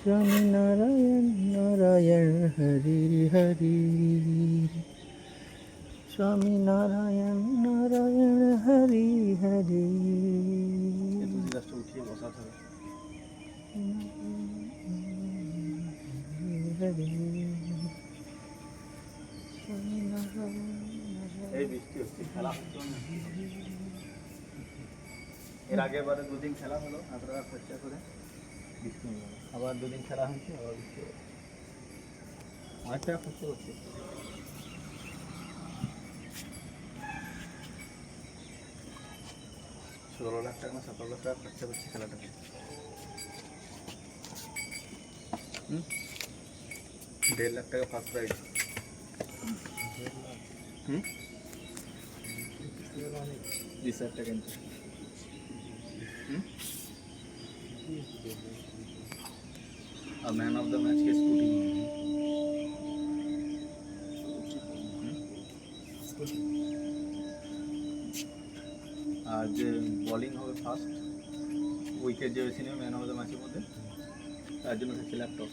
Rami Narayan Narayan Hari Hari স্বামী নারায়ণ নারায়ণ হরি হরি। এর আগের বারে দুদিন খেলা হলো টাকা খরচা করে বৃষ্টি আবার দুদিন খেলা হয়েছে, আবার। অনেক টাকা খরচা করছে ষোলো লাখ টাকা না সতেরো লাখ টাকা খরচা করছে খেলাটাতে হুম? দেড় লাখ টাকা ফার্স্ট প্রাইজ হুম বিশ হাজার টাকা income hmm R man of the match K scooty আর যে বলিং হবে ফার্স্ট উইকেট যে নেবে ম্যান অফ দ্য ম্যাচের মধ্যে, তার জন্য থাকছে ল্যাপটপ